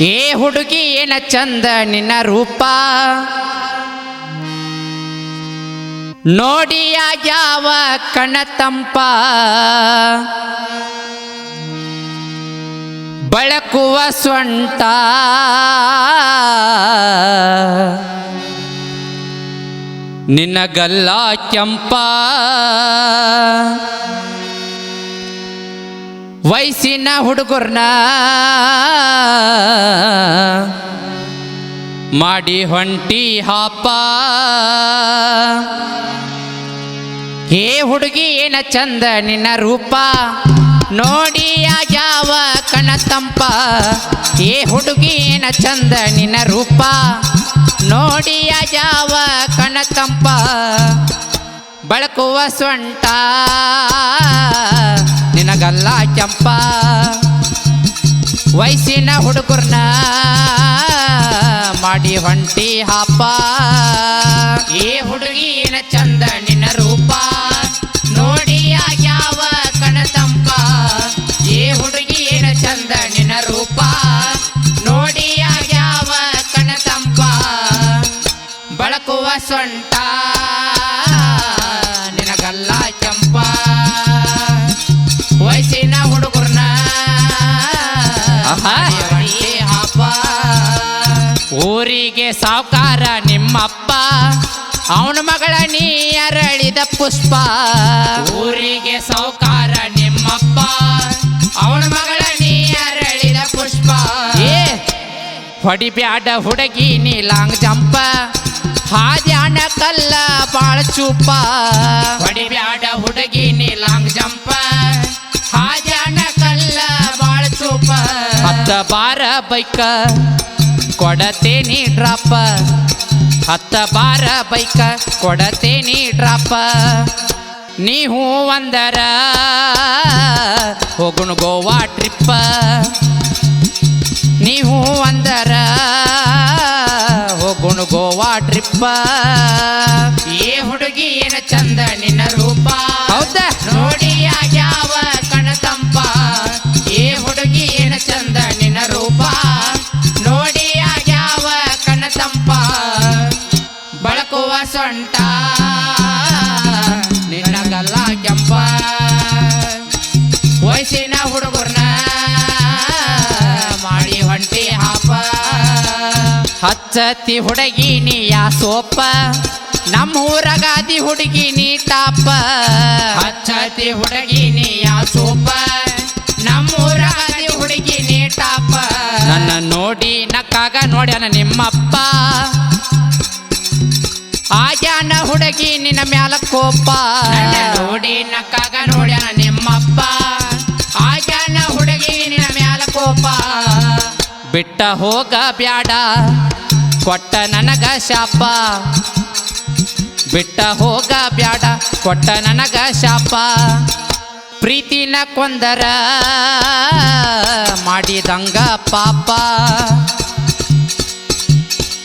ಏ ಹುಡುಗಿ, ಏನ ಚಂದ ನಿನ್ನ ರೂಪ? ನೋಡಿ ಯಾವ ಕಣ ತಂಪ. ಬಳಕುವ ಸ್ವಂಟ. ನಿನ್ನ ಗಲ್ಲ ಕೆಂಪ. ವಯಸ್ಸಿನ ಹುಡುಗರ್ನ ಮಾಡಿ ಹೊಂಟಿ ಹಾಪ. ಏ ಹುಡುಗಿ ಏನ ಚಂದ ನಿನ್ನ ರೂಪ. ನೋಡಿ ಯಾವ ಕಣ ತಂಪ. ಏ ಹುಡುಗಿ ಏನ ಚಂದ ನಿನ್ನ ರೂಪ. ನೋಡಿ ಯಾವ ಕಣ ತಂಪ. ಬಳಕುವ ಸೊಂಟ. ನಿನಗಲ್ಲ ಚಂಪ ವಯಸ್ಸಿನ ಹುಡುಗರ್ನ ಮಾಡಿ ಹೊಂಟಿ ಹಾಪ. ಏ ಹುಡುಗಿನ ಚಂದ ನಿನ್ನ ರೂಪ. ನೋಡಿ ಯಾವ ಕಣ ಈ ಏ ಹುಡುಗಿ ಏನ ಚಂದ ನಿನ್ನ ರೂಪ. ನೋಡಿ ಯಾವ ಕಣ ತಂಪ ಬಳಕುವ ಸೊಂಟ. ನಿನಗಲ್ಲ ಚಂಪಾ ವಯಸ್ಸಿನ ಹುಡುಗರ್ನ ಊರಿಗೆ ಸಾವುಕಾರ ನಿಮ್ಮಪ್ಪ, ಅವನ ಮಗಳ ನೀ ಅರಳಿದ ಪುಷ್ಪ. ಊರಿಗೆ ಸಾವುಕಾರ ನಿಮ್ಮಪ್ಪ, ಅವನ ಮಗಳ ನೀ ಅರಳಿದ ಪುಷ್ಪ. ಏ, ಹೊಡಿಬ್ಯಾಡ ಹುಡುಗಿ ನೀ ಲಾಂಗ್ ಜಂಪ ಹಾದ್ಯಾಣ ಕಲ್ಲ ಬಾಳ ಚೂಪ. ಹೊಡಿಬ್ಯಾಡ ಹುಡುಗಿ ನೀ ಲಾಂಗ್ ಜಂಪ ಹಾದ್ಯಾಣ ಕಲ್ಲ ಬಾಳ ಚೂಪ. ಹತ್ತ ಬಾರ ಬೈಕ ಕೊಡತೇನಿ ಡ್ರಾಪ ಹತ್ತ ಬಾರ ಬೈಕ ಕೊಡತೇನಿ ಡ್ರಾಪ ನೀ ಹೂ ಒಂದರ ಹೋಗುಣ ಗೋವಾ ಟ್ರಿಪ್ಪ. ನೀವು ಒಂದರ ಹೋಗುಣ ಗೋವಾ ಟ್ರಿಪ್ಪ. ಏ ಹುಡುಗಿ ಏನ ಚಂದ ನಿನ್ನ ರೂಪ. ಹೌದಾ? ನೋಡಿ ಬಳಕುವ ಸೊಂಟ ನಿನ್ನಗಲ್ಲ ಕೆಂಪ. ವಯಸ್ಸಿನ ಹುಡುಗರ್ನ ಮಾಡಿ ಹೊಂಟಿ ಹಾಪ. ಹಚ್ಚತಿ ಹುಡುಗಿ ನೀ ಯಾ ಸೋಪ ಹುಡುಗಿ ನೀ ಟಾಪ ಹಚ್ಚತಿ ಹುಡುಗಿ ನೀ ಯಾ ಸೋಪ ಹುಡುಗಿ ನೀ ಟಾಪ ನನ್ನ ನೋಡಿ ನಕ್ಕಾಗ ನೋಡ್ಯಾನ ನಿಮ್ಮಪ್ಪ ಹುಡುಗಿ ನಿನ್ನ ಮ್ಯಾಲ ಕೋಪ. ನೋಡಿ, ನಕ್ಕಾಗ ನೋಡ್ಯಾನ ನಿಮ್ಮಪ್ಪ. ಆಗ್ಯಾನ ಹುಡುಗಿ ನಿನ್ನ ಮ್ಯಾಲ ಕೋಪ. ಬಿಟ್ಟ ಹೋಗ ಬ್ಯಾಡ, ಕೊಟ್ಟ ನನಗ ಶಾಪ. ಬಿಟ್ಟ ಹೋಗ ಬ್ಯಾಡ, ಕೊಟ್ಟ ನನಗ ಶಾಪ. ಪ್ರೀತಿನ ಕೊಂದರ ಮಾಡಿದಂಗ ಪಾಪ.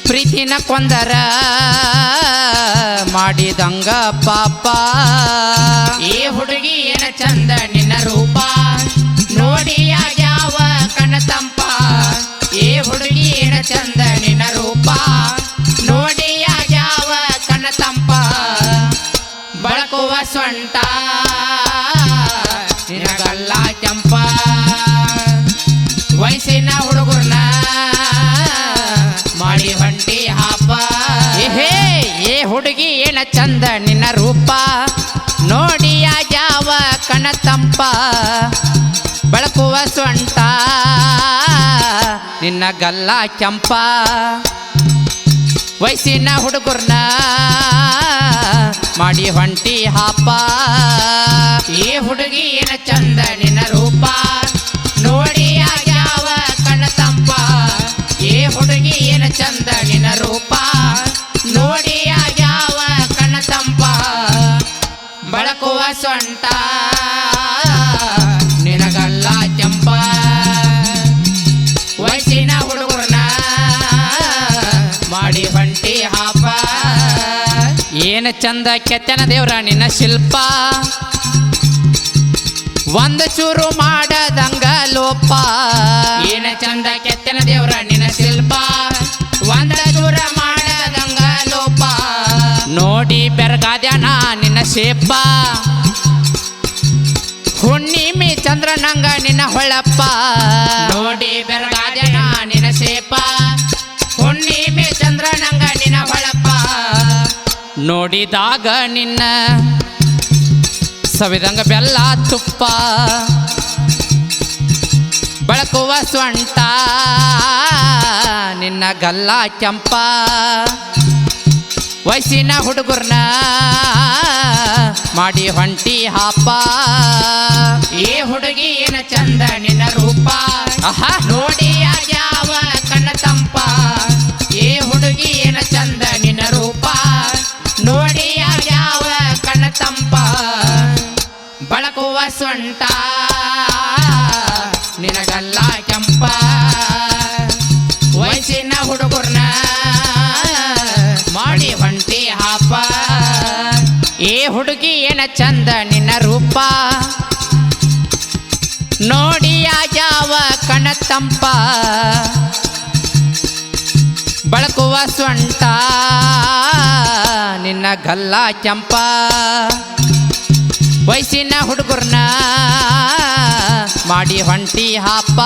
ಪ್ರೀತಿನ ಕೊಂದರ ಮಾಡಿದಂಗ ಪಾಪ. ಈ ಹುಡುಗಿ ಏನ ಚಂದ ನಿನ್ನ ರೂಪ. ನೋಡಿ ಯಾವ ಕಣ ತಂಪ. ಈ ಹುಡುಗಿ ಏನ ಚಂದ ನಿನ್ನ ರೂಪ. ನೋಡಿ ಯಾವ ಕಣ ತಂಪ. ಬಳಕುವ ಸೊಂಟ ನಿನಗಲ್ಲ ಚಂಪ ವಯಸ್ಸಿನ ಹುಡುಗರ್ನ ಹುಡುಗಿ ಏನ ಚಂದ ನಿನ್ನ ರೂಪ. ನೋಡಿ ಯಾವ ಕಣ ತಂಪ. ಬಳಕುವ ಸೊಂಟ. ನಿನ್ನ ಗಲ್ಲ ಕೆಂಪ. ವಯಸ್ಸಿನ ಹುಡುಗರ್ನ ಮಾಡಿ ಹೊಂಟಿ ಹಾಪ. ಈ ಹುಡುಗಿ ಏನ ಚಂದ ನಿನ್ನ ರೂಪ. ನೋಡಿ ಯಾವ ಕಣ ತಂಪ. ಈ ಹುಡುಗಿ ಏನ ಚಂದ ನಿನ್ನ ರೂಪ. ಸೊಂಟ. ನಿನಗಲ್ಲ ಕೆಂಪ. ವಯಸ್ಸಿನ ಹುಡುಗರ್ನ ಮಾಡಿ ಹೊಂಟಿ ಹಾಪ. ಏನು ಚಂದ ಕೆತ್ತನ ದೇವ್ರ ನಿನ್ನ ಶಿಲ್ಪ. ಒಂದು ಚೂರು ಮಾಡದಂಗ ಲೋಪ. ಏನ ಚಂದ ಕೆತ್ತನ ದೇವ್ರ ನಿನ್ನ ಶಿಲ್ಪ. ಒಂದ ಚೂರ ಮಾಡದಂಗ ಲೋಪ. ನೋಡಿ ಬೆರಗಾದ್ಯಾನ ನಿನ್ನ ಶೇಪ ಹುಣ್ಣಿಮೆ ಚಂದ್ರನಂಗ ನಿನ್ನ ಹೊಳಪ್ಪ. ನೋಡಿ ಬೆರಗಾದನ ನಿನ್ನ ಶೇಪ ಹುಣ್ಣಿಮೆ ಚಂದ್ರನಂಗ ನಿನ್ನ ಹೊಳಪ್ಪ. ನೋಡಿದಾಗ ನಿನ್ನ ಸವಿದಂಗ ಬೆಲ್ಲ ತುಪ್ಪ. ಬಳಕುವ ಸ್ವಂಟ ನಿನ್ನ ಗಲ್ಲ ಕೆಂಪ. ವಯಸ್ಸಿನ ಹುಡುಗರ್ನ ಮಾಡಿ ಹೊಂಟಿ ಹಾಪ. ಈ ಹುಡುಗಿ ಏನ ಚಂದ ನಿನ್ನ ರೂಪ ನೋಡಿ ಯಾವ ಕಣ್ಣ ತಂಪ. ಈ ಹುಡುಗಿ ಏನ ಚಂದ ನಿನ್ನ ರೂಪ. ನೋಡಿ ಯಾವ ಕಣ್ಣ ತಂಪ. ಬಳಕುವ ಸೊಂಟ. ನಿನಗಲ್ಲ ಕೆಂಪ. ವಯಸ್ಸಿನ ಹುಡುಗರ್ನ ಏ ಹುಡುಗಿ ಏನ ಚಂದ ನಿನ್ನ ರೂಪ? ನೋಡಿ ಯಾವ ಕಣ ತಂಪ? ಬಳಕುವ ಸ್ವಂಟ ನಿನ್ನ ಗಲ್ಲ ಚಂಪ ವಯಸ್ಸಿನ ಹುಡುಗರ್ನ ಮಾಡಿ ಹೊಂಟಿ ಹಾಪ?